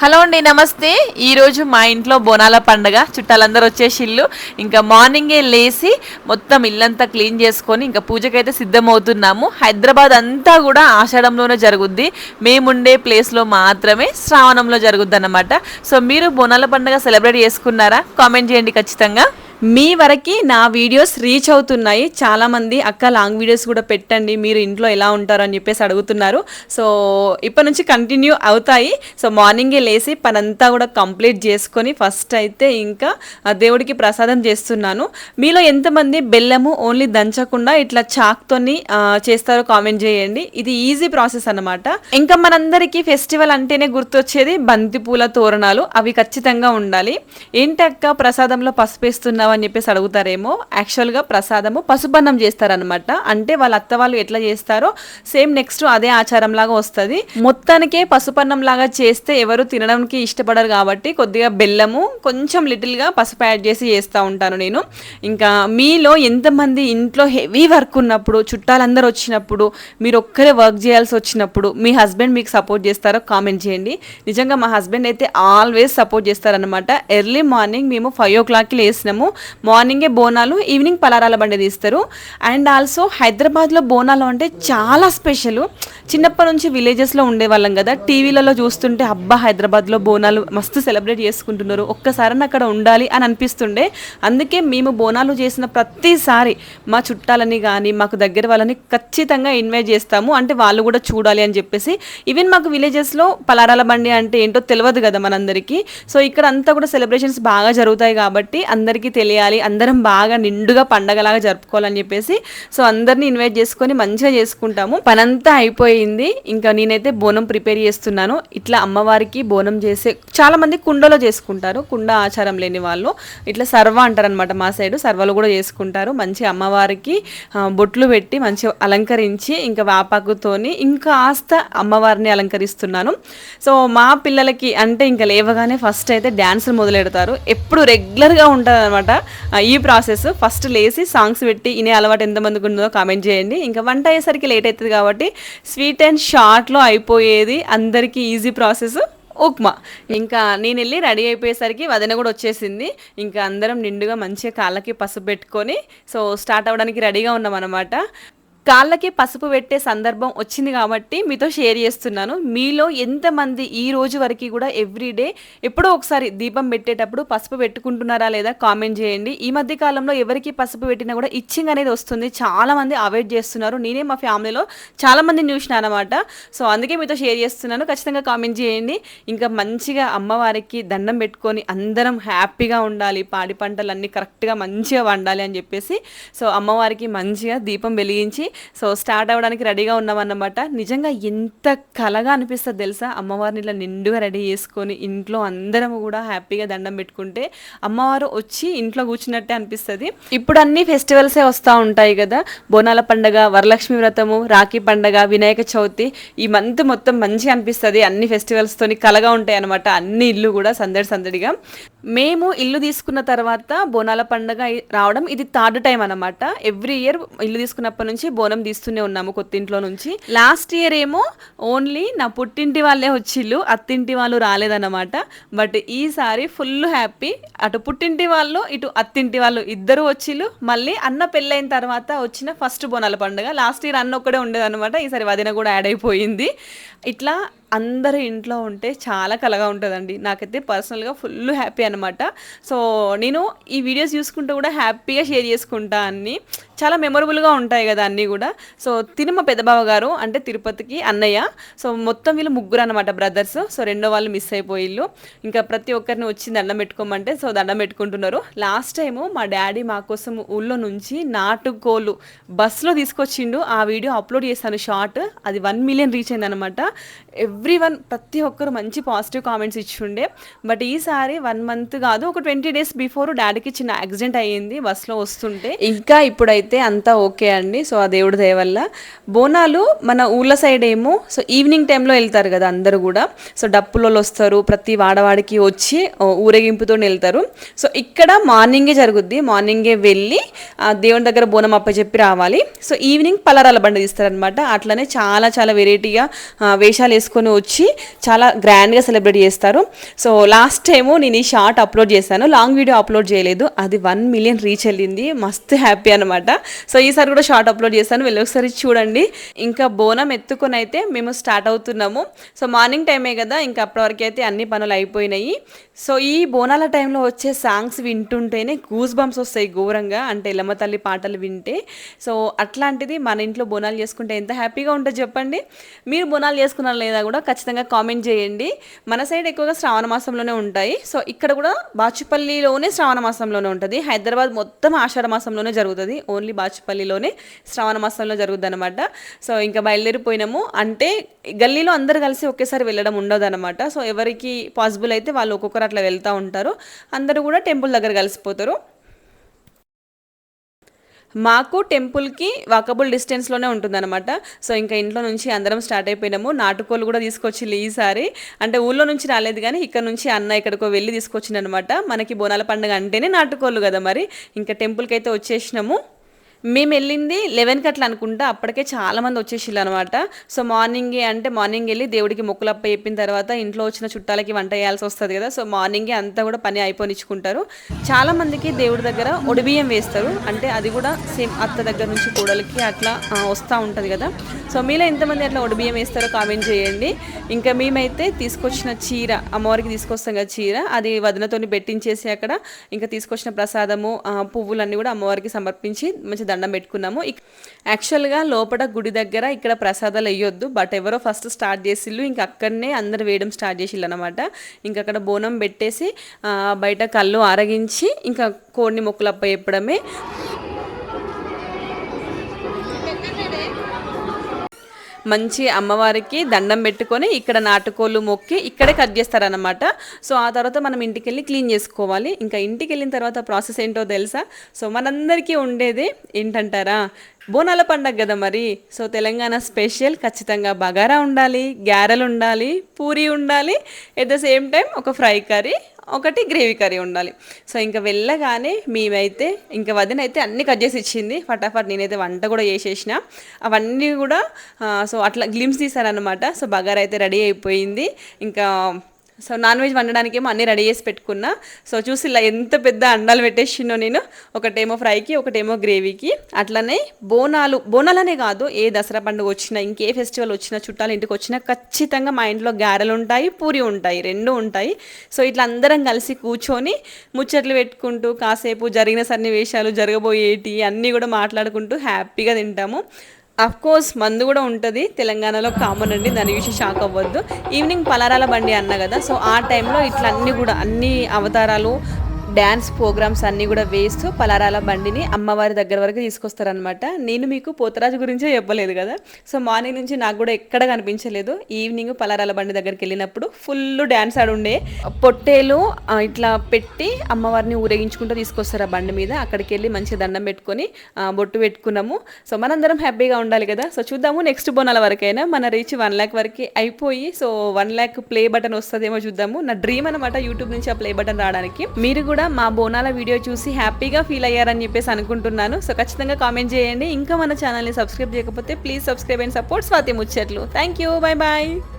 Hello అండి నమస్తే. ఈరోజు మా ఇంట్లో బోనాల పండగ. చుట్టాలందరూ వచ్చేసిల్లు ఇంకా మార్నింగే లేచి మొత్తం ఇల్లంతా క్లీన్ చేసుకొని ఇంకా పూజకైతే సిద్ధమవుతున్నాము. హైదరాబాద్ అంతా కూడా ఆషాఢంలోనే జరుగుద్ది. మేముండే ప్లేస్లో మాత్రమే శ్రావణంలో జరుగుద్ది అన్నమాట సో మీరు బోనాల పండగ సెలబ్రేట్ చేసుకున్నారా? కామెంట్ చేయండి ఖచ్చితంగా. మీ వరకు నా వీడియోస్ రీచ్ అవుతున్నాయి. చాలామంది అక్క లాంగ్ వీడియోస్ కూడా పెట్టండి. మీరు ఇంట్లో ఎలా ఉంటారు అని చెప్పేసి అడుగుతున్నారు. సో ఇప్పటి నుంచి కంటిన్యూ అవుతాయి. సో మార్నింగే లేచి పనంతా కూడా కంప్లీట్ చేసుకొని ఫస్ట్ అయితే ఇంకా దేవుడికి ప్రసాదం చేస్తున్నాను. మీలో ఎంతమంది బెల్లము ఓన్లీ దంచకుండా ఇట్లా చాక్తోని చేస్తారో కామెంట్ చేయండి. ఇది ఈజీ ప్రాసెస్ అన్నమాట. ఇంకా మనందరికీ ఫెస్టివల్ అంటేనే గుర్తొచ్చేది బంతిపూల తోరణాలు. అవి ఖచ్చితంగా ఉండాలి. ఏంటక్క ప్రసాదంలో పసుపేస్తున్న వేస్తున్నావు అని చెప్పేసి అడుగుతారేమో. యాక్చువల్గా ప్రసాదము పసుపన్నం చేస్తారనమాట అంటే వాళ్ళ అత్త వాళ్ళు ఎట్లా చేస్తారో సేమ్ నెక్స్ట్ అదే ఆచారం లాగా వస్తుంది. మొత్తానికే పసుపన్నం లాగా చేస్తే ఎవరు తినడానికి ఇష్టపడరు కాబట్టి కొద్దిగా బెల్లము కొంచెం లిటిల్గా పసుపు యాడ్ చేసి చేస్తూ ఉంటాను నేను. ఇంకా మీలో ఎంతమంది ఇంట్లో హెవీ వర్క్ ఉన్నప్పుడు చుట్టాలందరూ వచ్చినప్పుడు మీరు ఒక్కరే వర్క్ చేయాల్సి వచ్చినప్పుడు మీ హస్బెండ్ మీకు సపోర్ట్ చేస్తారో కామెంట్ చేయండి. నిజంగా మా హస్బెండ్ అయితే ఆల్వేస్ సపోర్ట్ చేస్తారనమాట ఎర్లీ మార్నింగ్ మేము ఫైవ్ ఓ క్లాక్కి లేసినాము. మార్నింగే బోనాలు ఈవినింగ్ పలారాల బండి తీస్తారు. అండ్ ఆల్సో హైదరాబాద్లో బోనాలు అంటే చాలా స్పెషల్. చిన్నప్పటి నుంచి విలేజెస్లో ఉండేవాళ్ళం కదా టీవీలలో చూస్తుంటే అబ్బా హైదరాబాద్లో బోనాలు మస్తు సెలబ్రేట్ చేసుకుంటున్నారు ఒక్కసారి అక్కడ ఉండాలి అని అనిపిస్తుండే. అందుకే మేము బోనాలు చేసిన ప్రతిసారి మా చుట్టాలని కానీ మాకు దగ్గర వాళ్ళని ఖచ్చితంగా ఇన్వైట్ చేస్తాము. అంటే వాళ్ళు కూడా చూడాలి అని చెప్పేసి. ఈవెన్ మాకు విలేజెస్లో పలారాల బండి అంటే ఏంటో తెలియదు కదా మనందరికీ. సో ఇక్కడ అంతా కూడా సెలబ్రేషన్స్ బాగా జరుగుతాయి కాబట్టి అందరికీ తెలియాలి. అందరం బాగా నిండుగా పండగలాగా జరుపుకోవాలని చెప్పేసి సో అందరిని ఇన్వైట్ చేసుకొని మంచిగా చేసుకుంటాము. పనంతా అయిపోయింది. ఇంకా నేనైతే బోనం ప్రిపేర్ చేస్తున్నాను. ఇట్లా అమ్మవారికి బోనం చేసే చాలా మంది కుండలో చేసుకుంటారు. కుండ ఆచారం లేని వాళ్ళు. ఇట్లా సర్వ అంటారు అనమాట మా సైడ్. సర్వలు కూడా చేసుకుంటారు. మంచి అమ్మవారికి బొట్లు పెట్టి మంచిగా అలంకరించి ఇంకా వేపాకుతోని ఇంకా ఆస్త అమ్మవారిని అలంకరిస్తున్నాను. సో మా పిల్లలకి అంటే ఇంకా లేవగానే ఫస్ట్ అయితే డ్యాన్సులు మొదలెడతారు. ఎప్పుడు రెగ్యులర్గా ఉంటుంది అనమాట ఈ ప్రాసెస్ ఫస్ట్ లేసి సాంగ్స్ పెట్టి ఇనే అలవాటు ఎంతమందికి ఉందో కామెంట్ చేయండి. ఇంకా వంట అయ్యేసరికి లేట్ అవుతుంది కాబట్టి స్వీట్ అండ్ షార్ట్లో అయిపోయేది అందరికీ ఈజీ ప్రాసెస్ ఉప్మా. ఇంకా నేను వెళ్ళి రెడీ అయిపోయేసరికి వదిన కూడా వచ్చేసింది. ఇంకా అందరం నిండుగా మంచిగా కాళ్ళకి పసుపు పెట్టుకొని సో స్టార్ట్ అవ్వడానికి రెడీగా ఉన్నాం అనమాట కాళ్ళకి పసుపు పెట్టే సందర్భం వచ్చింది కాబట్టి మీతో షేర్ చేస్తున్నాను. మీలో ఎంతమంది ఈ రోజు వరకు కూడా ఎవ్రీడే ఎప్పుడో ఒకసారి దీపం పెట్టేటప్పుడు పసుపు పెట్టుకుంటున్నారా లేదా కామెంట్ చేయండి. ఈ మధ్య కాలంలో ఎవరికి పసుపు పెట్టినా కూడా ఇచ్చింగ్ అనేది వస్తుంది. చాలామంది అవాయిడ్ చేస్తున్నారు. నేనే మా ఫ్యామిలీలో చాలామందిని చూసినా అనమాట సో అందుకే మీతో షేర్ చేస్తున్నాను. ఖచ్చితంగా కామెంట్ చేయండి. ఇంకా మంచిగా అమ్మవారికి దండం పెట్టుకొని అందరం హ్యాపీగా ఉండాలి. పాడి పంటలు అన్నీ కరెక్ట్గా మంచిగా వండాలి అని చెప్పేసి. సో అమ్మవారికి మంచిగా దీపం వెలిగించి సో స్టార్ట్ అవ్వడానికి రెడీగా ఉన్నామన్నమాట. నిజంగా ఎంత కలగా అనిపిస్తుంది తెలుసా? అమ్మవారిని ఇలా నిండుగా రెడీ చేసుకొని ఇంట్లో అందరం కూడా హ్యాపీగా దండం పెట్టుకుంటే అమ్మవారు వచ్చి ఇంట్లో కూర్చున్నట్టే అనిపిస్తుంది. ఇప్పుడు అన్ని ఫెస్టివల్సే వస్తూ ఉంటాయి కదా. బోనాల పండగ వరలక్ష్మి వ్రతము రాఖీ పండగ వినాయక చవితి ఈ మంత్ మొత్తం మంచిగా అనిపిస్తుంది. అన్ని ఫెస్టివల్స్తో కలగా ఉంటాయి అనమాట అన్ని ఇల్లు కూడా సందడి సందడిగా. మేము ఇల్లు తీసుకున్న తర్వాత బోనాల పండగ రావడం ఇది థర్డ్ టైం అనమాట ఎవ్రీ ఇయర్ ఇల్లు తీసుకున్నప్పటి నుంచి బోనం తీస్తూనే ఉన్నాము కొత్తింట్లో నుంచి. లాస్ట్ ఇయర్ ఏమో ఓన్లీ నా పుట్టింటి వాళ్ళే వచ్చిళ్ళు అత్తింటి వాళ్ళు రాలేదన్నమాట. బట్ ఈసారి ఫుల్ హ్యాపీ అటు పుట్టింటి వాళ్ళు ఇటు అత్తింటి వాళ్ళు ఇద్దరు వచ్చిళ్ళు. మళ్ళీ అన్న పెళ్ళైన తర్వాత వచ్చిన ఫస్ట్ బోనాల పండుగ. లాస్ట్ ఇయర్ అన్న ఒక్కడే ఉండేదన్నమాట. ఈసారి వదిన కూడా యాడ్ అయిపోయింది. ఇట్లా అందరి ఇంట్లో ఉంటే చాలా కలగా ఉంటుందండి. నాకైతే పర్సనల్గా ఫుల్ హ్యాపీ అనమాట సో నేను ఈ వీడియోస్ చూసుకుంటూ కూడా హ్యాపీగా షేర్ చేసుకుంటా అన్ని. చాలా మెమొరబుల్గా ఉంటాయి కదా అన్నీ కూడా. సో తిరుమ పెద్దబావ గారు అంటే తిరుపతికి అన్నయ్య. సో మొత్తం వీళ్ళు ముగ్గురు అనమాట బ్రదర్స్. సో రెండో వాళ్ళు మిస్ అయిపోయిళ్ళు ఇంకా ప్రతి ఒక్కరిని వచ్చి దండం పెట్టుకోమంటే సో దండం పెట్టుకుంటున్నారు. లాస్ట్ టైము మా డాడీ మా కోసం ఊళ్ళో నుంచి నాటుకోలు బస్సులో తీసుకొచ్చిండు. ఆ వీడియో అప్లోడ్ చేశాను షార్ట్. అది వన్ మిలియన్ రీచ్ అయింది అనమాట ఎవ్రీ వన్ ప్రతి ఒక్కరు మంచి పాజిటివ్ కామెంట్స్ ఇచ్చిండే. బట్ ఈసారి వన్ మంత్ కాదు ఒక ట్వంటీ డేస్ బిఫోర్ డాడీకి చిన్న యాక్సిడెంట్ అయ్యింది బస్సులో వస్తుంటే. ఇంకా ఇప్పుడైతే అంతా ఓకే అండి. సో ఆ దేవుడి దయ వల్ల. బోనాలు మన ఊళ్ళ సైడ్ ఏమో సో ఈవినింగ్ టైంలో వెళ్తారు కదా అందరూ కూడా. సో డప్పులలో వస్తారు ప్రతి వాడవాడికి వచ్చి ఊరేగింపుతో వెళ్తారు. సో ఇక్కడ మార్నింగే జరుగుద్ది. మార్నింగే వెళ్ళి ఆ దేవుని దగ్గర బోనం అప్పచెప్పి రావాలి. సో ఈవినింగ్ పలరాల బండి తీస్తారనమాట అట్లనే చాలా చాలా వెరైటీగా వేషాలు వేసుకొని తీసుకొని వచ్చి చాలా గ్రాండ్గా సెలబ్రేట్ చేస్తారు. సో లాస్ట్ టైము నేను ఈ షార్ట్ అప్లోడ్ చేశాను. లాంగ్ వీడియో అప్లోడ్ చేయలేదు. అది వన్ మిలియన్ రీచ్ వెళ్ళింది. మస్తు హ్యాపీ అనమాట సో ఈసారి కూడా షార్ట్ అప్లోడ్ చేశాను వెళ్ళి ఒకసారి చూడండి. ఇంకా బోనం ఎత్తుకొని అయితే మేము స్టార్ట్ అవుతున్నాము. సో మార్నింగ్ టైమే కదా. ఇంకా అప్పటి వరకు అయితే అన్ని పనులు అయిపోయినాయి. సో ఈ బోనాల టైంలో వచ్చే సాంగ్స్ వింటుంటేనే గూస్ బంప్స్ వస్తాయి ఘోరంగా. అంటే ఎల్లమ్మ తల్లి పాటలు వింటే. సో అట్లాంటిది మన ఇంట్లో బోనాలు చేసుకుంటే ఎంత హ్యాపీగా ఉంటుంది చెప్పండి? మీరు బోనాలు చేసుకున్నారు లేదా కూడా ఖచ్చితంగా కామెంట్ చేయండి. మన సైడ్ ఎక్కువగా శ్రావణ మాసంలోనే ఉంటాయి. సో ఇక్కడ కూడా బాచుపల్లిలోనే శ్రావణ మాసంలోనే ఉంటుంది. హైదరాబాద్ మొత్తం ఆషాఢ మాసంలోనే జరుగుతుంది. ఓన్లీ బాచుపల్లిలోనే శ్రావణ మాసంలో జరుగుతుంది అనమాట సో ఇంకా బయలుదేరిపోయినాము అంటే గల్లీలో అందరు కలిసి ఒకేసారి వెళ్ళడం ఉండదు అనమాట సో ఎవరికి పాసిబుల్ అయితే వాళ్ళు ఒక్కొక్కరు అట్లా వెళ్తూ ఉంటారు. అందరూ కూడా టెంపుల్ దగ్గర కలిసిపోతారు. మాకు టెంపుల్కి వాకబుల్ డిస్టెన్స్లోనే ఉంటుందన్నమాట. సో ఇంకా ఇంట్లో నుంచి అందరం స్టార్ట్ అయిపోయినాము. నాటుకోలు కూడా తీసుకొచ్చింది ఈసారి. అంటే ఊళ్ళో నుంచి రాలేదు కానీ ఇక్కడ నుంచి అన్న ఎక్కడికో వెళ్ళి తీసుకొచ్చిందనమాట మనకి బోనాల పండుగ అంటేనే నాటుకోళ్ళు కదా మరి. ఇంకా టెంపుల్కి అయితే వచ్చేసినాము. మేము వెళ్ళింది లెవెన్కి అట్లా అనుకుంటా. అప్పటికే చాలామంది వచ్చేసిల్లు వచ్చేసిళ్ళు అనమాట సో మార్నింగే అంటే మార్నింగ్ వెళ్ళి దేవుడికి మొక్కులు అప్ప చెప్పిన తర్వాత ఇంట్లో వచ్చిన చుట్టాలకి వంట చేయాల్సి వస్తుంది కదా. సో మార్నింగే అంతా కూడా పని అయిపోనిచ్చుకుంటారు. చాలామందికి దేవుడి దగ్గర ఒడిబియ్యం వేస్తారు. అంటే అది కూడా సేమ్ అత్త దగ్గర నుంచి కూడలికి అట్లా వస్తూ ఉంటుంది కదా. సో మీలో ఎంతమంది అట్లా ఒడిబియ్యం వేస్తారో కామెంట్ చేయండి. ఇంకా మేమైతే తీసుకొచ్చిన చీర అమ్మవారికి తీసుకొస్తాం కదా చీర అది వదనతోని పెట్టించేసి అక్కడ ఇంకా తీసుకొచ్చిన ప్రసాదము పువ్వులన్నీ కూడా అమ్మవారికి సమర్పించి మంచి దండం పెట్టుకున్నాము. యాక్చువల్గా లోపల గుడి దగ్గర ఇక్కడ ప్రసాదాలు వేయొద్దు. బట్ ఎవరో ఫస్ట్ స్టార్ట్ చేసిళ్ళు. ఇంకా అక్కడనే అందరు వేయడం స్టార్ట్ చేసిళ్ళు అనమాట ఇంకా అక్కడ బోనం పెట్టేసి బయట కళ్ళు ఆరగించి ఇంకా కోడిని మొక్కులప్ప చెప్పడమే మంచి అమ్మవారికి దండం పెట్టుకొని ఇక్కడ నాటుకోళ్ళు మొక్కి ఇక్కడే కట్ చేస్తారనమాట సో ఆ తర్వాత మనం ఇంటికి వెళ్ళి క్లీన్ చేసుకోవాలి. ఇంకా ఇంటికి వెళ్ళిన తర్వాత ప్రాసెస్ ఏంటో తెలుసా? సో మనందరికీ ఉండేది ఏంటంటారా? బోనాల పండగ కదా మరి. సో తెలంగాణ స్పెషల్ ఖచ్చితంగా బగారా ఉండాలి గారెలు ఉండాలి పూరి ఉండాలి ఎట్ ద సేమ్ టైం ఒక ఫ్రై కర్రీ ఒకటి గ్రేవీ కర్రీ ఉండాలి. సో ఇంకా వెళ్ళగానే మేమైతే ఇంకా వదిన అయితే అన్ని కట్ చేసి ఇచ్చింది. ఫటాఫట్ నేనైతే వంట కూడా చేసేసిన. అవన్నీ కూడా సో అట్లా గ్లిమ్స్ తీసారనమాట సో బగారా అయితే రెడీ అయిపోయింది. ఇంకా సో నాన్ వెజ్ వండడానికేమో అన్నీ రెడీ చేసి పెట్టుకున్నా. సో చూసి ఇలా ఎంత పెద్ద అండాలు పెట్టేసినో నేను. ఒకటేమో ఫ్రైకి ఒకటేమో గ్రేవీకి. అట్లనే బోనాలు బోనాలనే కాదు ఏ దసరా పండుగ వచ్చినా ఇంకే ఫెస్టివల్ వచ్చినా చుట్టాలు ఇంటికి వచ్చినా ఖచ్చితంగా మా ఇంట్లో గారెలు ఉంటాయి పూరి ఉంటాయి రెండు ఉంటాయి. సో ఇట్లా అందరం కలిసి కూర్చొని ముచ్చట్లు పెట్టుకుంటూ కాసేపు జరిగిన సన్నివేశాలు జరగబోయేటి అన్నీ కూడా మాట్లాడుకుంటూ హ్యాపీగా తింటాము. కోర్స్ మందు కూడా ఉంటుంది. తెలంగాణలో కామన్ అండి. దాని విషయం షాక్ అవ్వద్దు. ఈవినింగ్ పలారాల బండి అన్న కదా. సో ఆ టైంలో ఇట్లా అన్ని కూడా అన్ని అవతారాలు డ్యాన్స్ ప్రోగ్రామ్స్ అన్నీ కూడా వేస్తూ పలారాల బండిని అమ్మవారి దగ్గర వరకు తీసుకొస్తారనమాట నేను మీకు పోతరాజు గురించే చెప్పలేదు కదా. సో మార్నింగ్ నుంచి నాకు కూడా ఎక్కడ కనిపించలేదు. ఈవినింగ్ పలారాల బండి దగ్గరికి వెళ్ళినప్పుడు ఫుల్ డ్యాన్స్ ఆడుండే. పొట్టేలు ఇట్లా పెట్టి అమ్మవారిని ఊరేగించుకుంటూ తీసుకొస్తారు ఆ బండి మీద. అక్కడికి వెళ్ళి మంచి దండం పెట్టుకొని బొట్టు పెట్టుకున్నాము. సో మనందరం హ్యాపీగా ఉండాలి కదా. సో చూద్దాము నెక్స్ట్ బోనాల వరకైనా. మన రీచ్ వన్ ల్యాక్ వరకు అయిపోయి so one lakh play button వస్తుందేమో చూద్దాము. నా డ్రీమ్ అనమాట యూట్యూబ్ నుంచి ఆ ప్లే బటన్ రావడానికి. మీరు కూడా మా బోనాల వీడియో చూసి హ్యాపీగా ఫీల్ అయ్యారని చెప్పేసి అనుకుంటున్నాను. సో ఖచ్చితంగా కామెంట్ చేయండి. ఇంకా మన ఛానల్ని సబ్స్క్రైబ్ చేయకపోతే please subscribe and support Swathi Muchatlu. Thank you bye bye